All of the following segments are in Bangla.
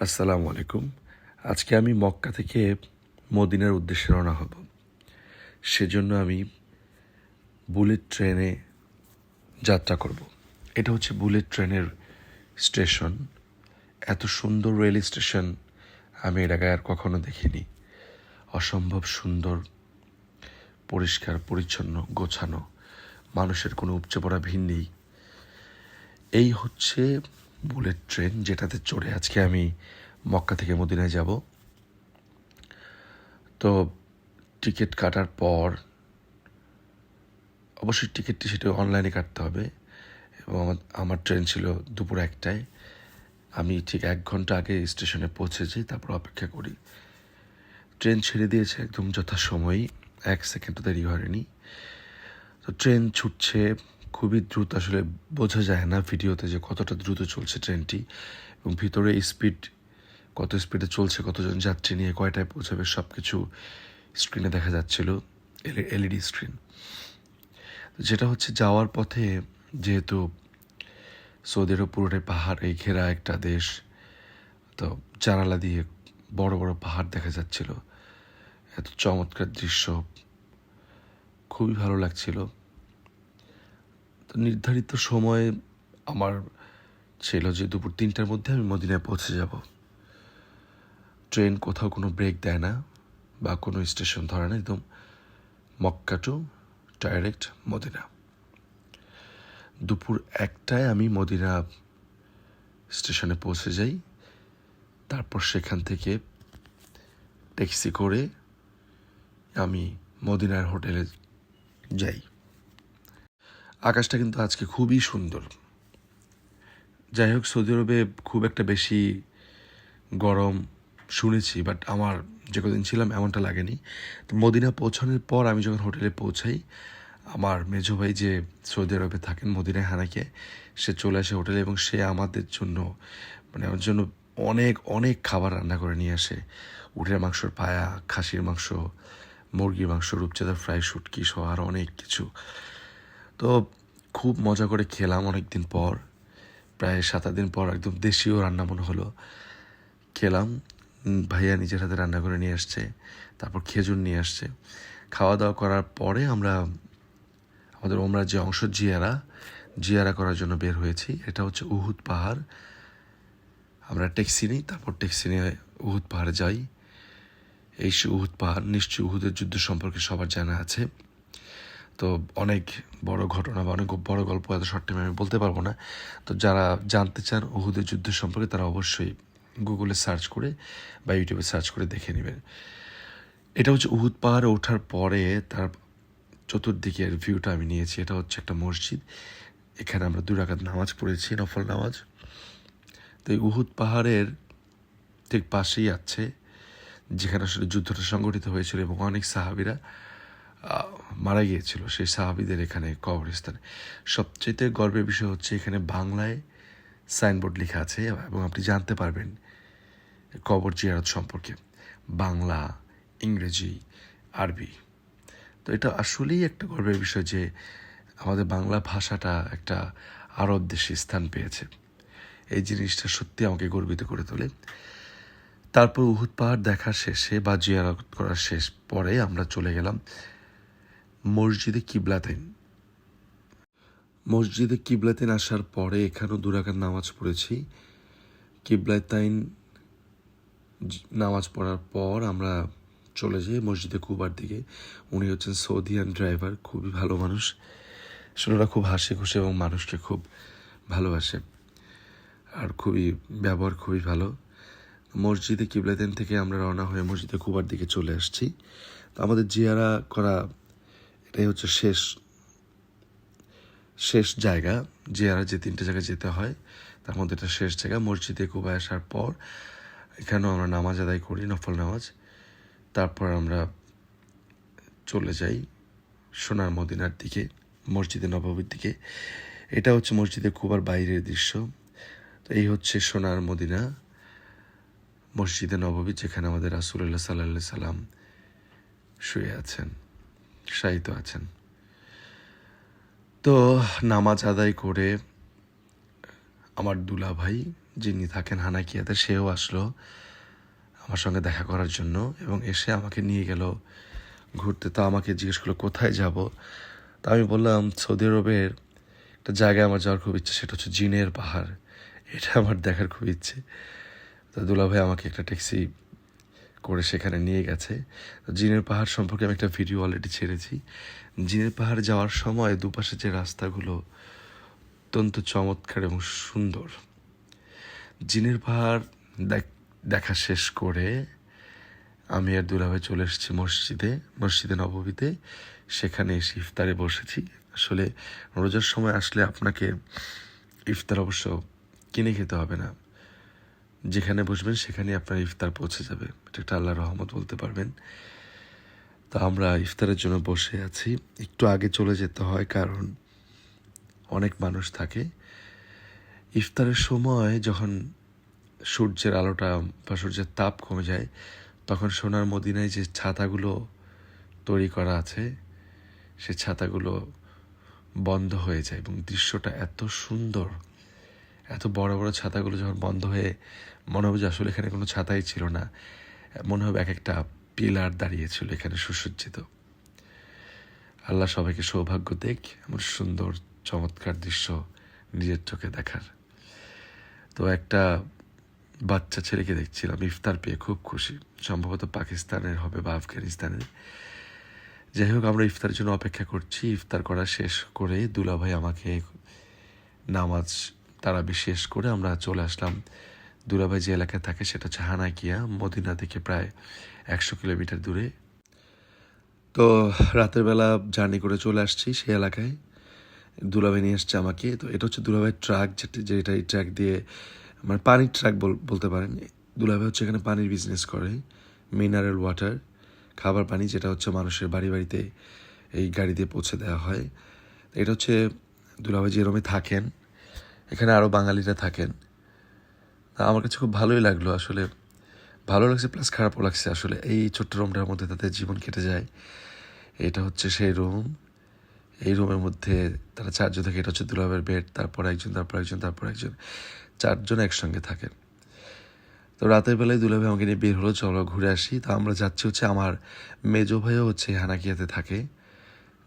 আসসালামু আলাইকুম। আজকে আমি মক্কা থেকে মদিনার উদ্দেশ্যে রওনা হব। সেজন্য আমি বুলেট ট্রেনে যাত্রা করব। এটা হচ্ছে বুলেট ট্রেনের স্টেশন। এত সুন্দর রেল স্টেশন আমি এর আগে আর কখনো দেখিনি। অসম্ভব সুন্দর, পরিষ্কার, পরিচ্ছন্ন, গোছানো, মানুষের কোনো উপচে পড়া ভিড় নেই। এই হচ্ছে বুলেট ট্রেন যেটাতে চড়ে আজকে আমি মক্কা থেকে মদিনায় যাব। তো টিকিট কাটার পর অবশ্যই টিকিটটি সেটা অনলাইনে কাটতে হবে এবং আমার ট্রেন ছিল দুপুর একটায়। আমি ঠিক এক ঘণ্টা আগে স্টেশনে পৌঁছেছি, তারপর অপেক্ষা করি। ট্রেন ছেড়ে দিয়েছে একদম যথাসময়ই এক সেকেন্ডও দেরি হয়নি। তো ট্রেন ছুটছে খুবই দ্রুত আসলে বোঝা যায় না ভিডিওতে যে কতটা দ্রুত চলছে ট্রেনটি এবং ভিতরে স্পিড কত স্পিডে চলছে, কতজন যাত্রী নিয়ে কয়টায় পৌঁছাবে সব কিছু স্ক্রিনে দেখা যাচ্ছিল এলইডি স্ক্রিন যেটা হচ্ছে যাওয়ার পথে যেহেতু সৌদি আরব পুরোটাই পাহাড়ে ঘেরা একটা দেশ, তো জানালা দিয়ে বড় বড় পাহাড় দেখা যাচ্ছিল। এত চমৎকার দৃশ্য, খুবই ভালো লাগছিল। নির্ধারিত সময়ে আমার ছিল যে দুপুর তিনটার মধ্যে আমি মদিনায় পৌঁছে যাব। ট্রেন কোথাও কোনো ব্রেক দেয় না বা কোনো স্টেশন ধরে না, একদম মক্কা টু ডাইরেক্ট মদিনা। দুপুর একটায় আমি মদিনা স্টেশনে পৌঁছে যাই। তারপর সেখান থেকে ট্যাক্সি করে আমি মদিনার হোটেলে যাই। আকাশটা কিন্তু আজকে খুবই সুন্দর। যাই হোক, সৌদি আরবে খুব একটা বেশি গরম শুনেছি বাট আমার যে কদিন ছিলাম এমনটা লাগেনি। তো মদিনা পৌঁছানোর পর আমি যখন হোটেলে পৌঁছাই, আমার মেজো ভাই যে সৌদি আরবে থাকেন মদিনায় হানাকে সে চলে আসে হোটেলে এবং সে আমাদের জন্য মানে আমার জন্য অনেক অনেক খাবার রান্না করে নিয়ে আসে। উটের মাংসর পায়া, খাসির মাংস, মুরগির মাংস রূপচাঁদা ফ্রাই, শুটকি সহ আর অনেক কিছু। তো খুব মজা করে খেলাম অনেক দিন পর। প্রায় সাত দিন পর একদম দেশীয় রান্না মনে হলো। খেলাম ভাইয়া নিজের হাতে রান্না করে নিয়ে আসছে, তারপর খেজুর নিয়ে আসছে। খাওয়া দাওয়া করার পরে আমরা, আমাদের ওমরা যে অংশ জিয়ারা জিয়ারা করার জন্য বের হয়েছি। এটা হচ্ছে উহুদ পাহাড়। আমরা ট্যাক্সি নিই, তারপর ট্যাক্সি নিয়ে উহুদ পাহাড়ে যাই। এই সে উহুদ পাহাড়, নিশ্চয়ই উহুদের যুদ্ধ সম্পর্কে সবার জানা আছে। তো অনেক বড় ঘটনা বা অনেক বড় গল্প এত শর্ট টাইমে আমি বলতে পারব না। তো যারা জানতে চান উহুদের যুদ্ধ সম্পর্কে, তারা অবশ্যই গুগলে সার্চ করে বা ইউটিউবে সার্চ করে দেখে নেবেন। এটা হচ্ছে উহুদ পাহাড়ে ওঠার পরে তার চতুর্দিকের ভিউটা আমি নিয়েছি। এটা হচ্ছে একটা মসজিদ। এখানে আমরা দু রাকাত নামাজ পড়েছি, নফল নামাজ। তো এই উহুদ পাহাড়ের ঠিক পাশেই আছে, যেখানে আসলে যুদ্ধটা সংগঠিত হয়েছিল এবং অনেক সাহাবিরা মারা গিয়েছিল সেই সাহাবিদের এখানে কবরস্থানে। সবচেয়ে গর্বের বিষয় হচ্ছে এখানে বাংলায় সাইনবোর্ড লেখা আছে এবং আপনি জানতে পারবেন কবর জিয়ারত সম্পর্কে। বাংলা, ইংরেজি, আরবি। তো এটা আসলেই একটা গর্বের বিষয় যে আমাদের বাংলা ভাষাটা একটা আরব দেশে স্থান পেয়েছে। এই জিনিসটা সত্যি আমাকে গর্বিত করে তোলে। তারপর উহুদ পাহাড় দেখা শেষে বা জিয়ারত করার শেষ পরে আমরা চলে গেলাম মসজিদে কিবলাতেন মসজিদে কিবলাতেন আসার পরে এখানেও দুরাকার নামাজ পড়েছি। কিবলাতাইন নামাজ পড়ার পর আমরা চলে যাই মসজিদে কুবার দিকে। উনি হচ্ছেন সৌদিয়ান ড্রাইভার, খুবই ভালো মানুষ। আসলে খুব হাসি খুশি এবং মানুষকে খুব ভালোবাসে আর খুবই, ব্যবহার খুবই ভালো। মসজিদে কিবলাতেন থেকে আমরা রওনা হয়ে মসজিদে কুবার দিকে চলে আসছি। তো আমাদের জিয়ারা করা এটাই হচ্ছে শেষ শেষ জায়গা জিয়ারা যে তিনটে জায়গায় যেতে হয়, তার মধ্যে এটা শেষ জায়গা, মসজিদে কুবায় আসার পর, এখানেও আমরা নামাজ আদায় করি, নফল নামাজ। তারপর আমরা চলে যাই সোনার মদিনার দিকে, মসজিদে নবাবির দিকে। এটা হচ্ছে মসজিদে কুবার বাইরের দৃশ্য। তো এই হচ্ছে সোনার মদিনা, মসজিদে নববী, যেখানে আমাদের রাসুল্লাহ সাল্লাহ সাল্লাম শুয়ে আছেন। শায়িত আছেন। তো নামাজ আদায় করে আমার দুলা ভাই যিনি থাকেন হানাকিয়াতে, সেও আসলো আমার সঙ্গে দেখা করার জন্য এবং এসে আমাকে নিয়ে গেল ঘুরতে। তো আমাকে জিজ্ঞেস করল, কোথায় যাব? তা আমি বললাম, সৌদি আরবের একটা জায়গায় আমার যাওয়ার খুব ইচ্ছে, সেটা হচ্ছে জিনের পাহাড়। এটা আমার দেখার খুব ইচ্ছে। তো দুলাভাই আমাকে একটা ট্যাক্সি করে সেখানে নিয়ে গেছে। জিনের পাহাড় সম্পর্কে আমি একটা ভিডিও অলরেডি ছেড়েছি। জিনের পাহাড় যাওয়ার সময় দুপাশে যে রাস্তাগুলো অত্যন্ত চমৎকার এবং সুন্দর, জিনের পাহাড় দেখ- শেষ করে আমি আর দুলাভাই চলে এসেছি মসজিদে মসজিদে নববীতে। সেখানে এসে ইফতারে বসেছি। আসলে রোজার সময় আসলে আপনাকে ইফতার অবশ্য কিনে খেতে হবে না। যেখানে বসবেন সেখানে আপনার ইফতার পৌঁছে যাবে। এটা একটা আল্লাহর রহমত বলতে পারবেন। তো আমরা ইফতারের জন্য বসে আছি। একটু আগে চলে যেতে হয় কারণ অনেক মানুষ থাকে। ইফতারের সময় যখন সূর্যের আলোটা বা সূর্যের তাপ কমে যায়, তখন সোনার মদিনায় যে ছাতাগুলো তৈরি করা আছে, সে ছাতাগুলো বন্ধ হয়ে যায় এবং দৃশ্যটা এত সুন্দর, এত বড় বড় ছাতাগুলো যখন বন্ধ হয়ে মনে হবে যে আসলে এখানে কোনো ছাতাই ছিল না। মনে হবে এক একটা পিলার দাঁড়িয়েছিল এখানে সুসজ্জিত। আল্লাহ সবাইকে সৌভাগ্য দেখ, এমন সুন্দর, চমৎকার দৃশ্য নিজের চোখে দেখার। তো একটা বাচ্চা ছেলেকে দেখছিলাম, ইফতার পেয়ে খুব খুশি। সম্ভবত পাকিস্তানের হবে বা আফগানিস্তানের। যাই হোক, আমরা ইফতারের জন্য অপেক্ষা করছি। ইফতার করা শেষ করে দুলাভাই আমাকে নামাজ তারা বিশেষ করে আমরা চলে আসলাম দুলাভাই যে এলাকায় থাকে সেটা হচ্ছে হানাকিয়া, মদিনা থেকে প্রায় একশো কিলোমিটার দূরে। তো রাতের বেলা জার্নি করে চলে আসছি সেই এলাকায়। দুলাভাই নিয়ে আসছে আমাকে। তো এটা হচ্ছে দুলাভাইয়ের ট্রাক, যেটা যেটা এই ট্রাক দিয়ে মানে পানির ট্রাক বলতে পারেন। দুলাভাই হচ্ছে এখানে পানির বিজনেস করে মিনারেল ওয়াটার খাবার পানি, যেটা হচ্ছে মানুষের বাড়ি বাড়িতে এই গাড়ি দিয়ে পৌঁছে দেওয়া হয়। এটা হচ্ছে দুলাভাই যে রুমে থাকেন, এখানে আরও বাঙালিরা থাকেন। তা আমার কাছে খুব ভালোই লাগল আসলে। ভালো লাগছে প্লাস খারাপও লাগছে আসলে। এই ছোট্ট রুমটার মধ্যে তাদের জীবন কেটে যায়। এটা হচ্ছে সেই রুম। এই রুমের মধ্যে তারা চারজন থাকে, এটা হচ্ছে দুলাভের বেড তারপর একজন তারপর একজন তারপর একজন। চারজন একসঙ্গে থাকেন। তো রাতের বেলায় দুলাভাই আমাকে নিয়ে বের হলো, চলো ঘুরে আসি। তো আমরা যাচ্ছি হচ্ছে আমার মেজো ভাইও হচ্ছে হানাকিয়াতে থাকে।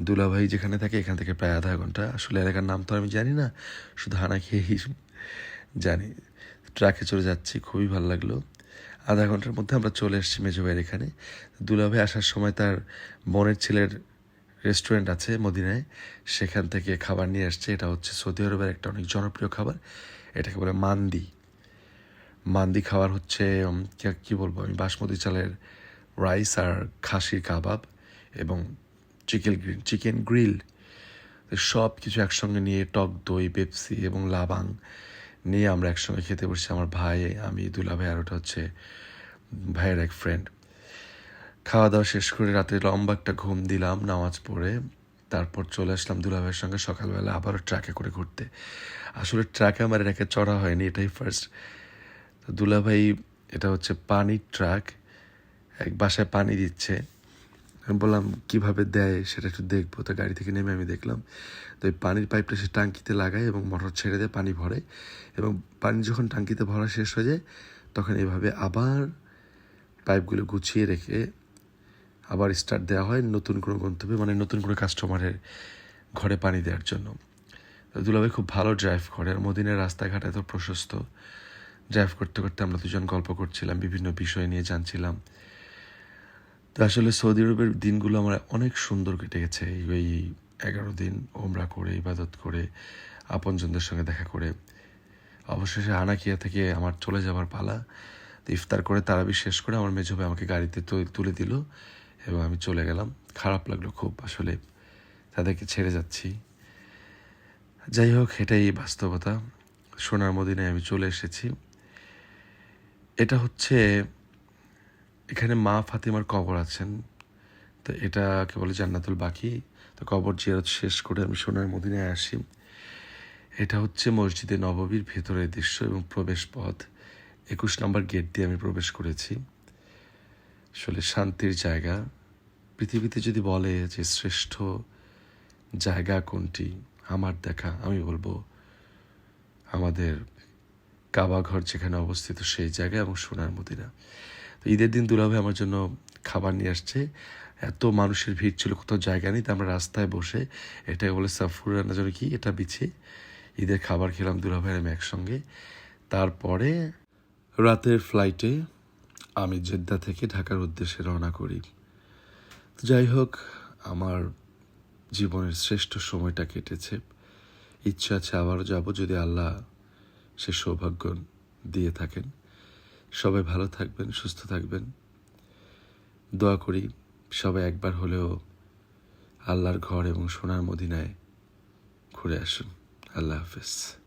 দুলাভাই যেখানে থাকে এখান থেকে প্রায় আধা ঘণ্টা। আসলে এলাকার নাম তো আমি জানি না, শুধু হানাকিয়াই জানি। ট্রাকে চলে যাচ্ছি, খুবই ভালো লাগল। আধা ঘণ্টার মধ্যে আমরা চলে এসেছি মেজো ভাইয়ের এখানে। দুলাভাই আসার সময় তার বোনের ছেলের রেস্টুরেন্ট আছে মদিনায়। সেখান থেকে খাবার নিয়ে আসছে। এটা হচ্ছে সৌদি আরবের একটা অনেক জনপ্রিয় খাবার। এটাকে বলে মান্দি। মান্দি খাবার হচ্ছে কি বলব আমি, বাসমতি চালের রাইস আর খাসির কাবাব এবং চিকেন গ্রিল চিকেন গ্রিল। সব কিছু একসঙ্গে নিয়ে টক দই, পেপসি এবং লাবাং নিয়ে আমরা একসঙ্গে খেতে বসছি। আমার ভাই, আমি, দুলা ভাই, আর ওটা হচ্ছে ভাইয়ের এক ফ্রেন্ড খাওয়া দাওয়া শেষ করে রাতে লম্বা একটা ঘুম দিলাম, নামাজ পড়ে। তারপর চলে আসলাম দুলাভাইয়ের সঙ্গে সকালবেলা আবারও ট্রাকে করে ঘুরতে। আসলে ট্রাকে আমার আগে চড়া হয়নি, এটাই ফার্স্ট তো দুলাভাই এটা হচ্ছে পানির ট্রাক। এক বাসায় পানি দিচ্ছে। আমি বললাম, কীভাবে দেয় সেটা একটু দেখব। তো গাড়ি থেকে নেমে আমি দেখলাম তো এই পানির পাইপটা সে টাঙ্কিতে লাগায় এবং মোটর ছেড়ে দেয়, পানি ভরে। এবং পানি যখন টাঙ্কিতে ভরা শেষ হয়ে যায়, তখন এভাবে আবার পাইপগুলো গুছিয়ে রেখে আবার স্টার্ট দেওয়া হয় নতুন কোনো গন্তব্যে মানে নতুন কোনো কাস্টমারের ঘরে পানি দেওয়ার জন্য। দুলাভাই খুব ভালো ড্রাইভ করে। আর মদিনের রাস্তাঘাট এত প্রশস্ত। ড্রাইভ করতে করতে আমরা দুজন গল্প করছিলাম, বিভিন্ন বিষয় নিয়ে জানছিলাম। তো আসলে সৌদি আরবের দিনগুলো আমার অনেক সুন্দর কেটে গেছে এই- এগারো দিন ওমরা করে, ইবাদত করে, আপনজনদের সঙ্গে দেখা করে। অবশেষে হানাকিয়া থেকে আমার চলে যাবার পালা। ইফতার করে তারাবি শেষ করে আমার মেজো আমাকে গাড়িতে তুলে দিল এবং আমি চলে গেলাম। খারাপ লাগল খুব আসলে। তাদেরকে ছেড়ে যাচ্ছি। যাই হোক, এটাই বাস্তবতা। সোনার মদিনায় আমি চলে এসেছি। এটা হচ্ছে এখানে মা ফাতিমার কবর আছেন। তো এটাকে বলে জান্নাতুল বাকি। তো কবর জিয়ারত শেষ করে আমি সোনার মদিনায় আসি। এটা হচ্ছে মসজিদে নববীর ভেতরের দৃশ্য এবং প্রবেশ পথ। একুশ নম্বর গেট দিয়ে আমি প্রবেশ করেছি। আসলে শান্তির জায়গা। পৃথিবীতে যদি বলে যে শ্রেষ্ঠ জায়গা কোনটি, আমার দেখা, আমি বলব আমাদের কাবা ঘর যেখানে অবস্থিত সেই জায়গা এবং সোনার মদিনা। তো ঈদের দিন দুলাভাই আমার জন্য খাবার নিয়ে আসছে। এত মানুষের ভিড় ছিল, কোথাও জায়গা নেই তো আমরা রাস্তায় বসে এটাকে বলে সাফুর রান্না যেন কি, এটা বিছে। ঈদের খাবার খেলাম দুলাভাই আমি একসঙ্গে। তারপরে রাতের ফ্লাইটে আমি জেদ্দা থেকে ঢাকার উদ্দেশ্যে রওনা করি। যাই হোক, আমার জীবনের শ্রেষ্ঠ সময়টা কেটেছে। ইচ্ছা আছে আবারও যাব যদি আল্লাহ সে সৌভাগ্য দিয়ে থাকেন। সবাই ভালো থাকবেন, সুস্থ থাকবেন। দোয়া করি সবাই একবার হলেও আল্লাহর ঘর এবং সোনার মদিনায় ঘুরে আসুন। আল্লাহ হাফেজ।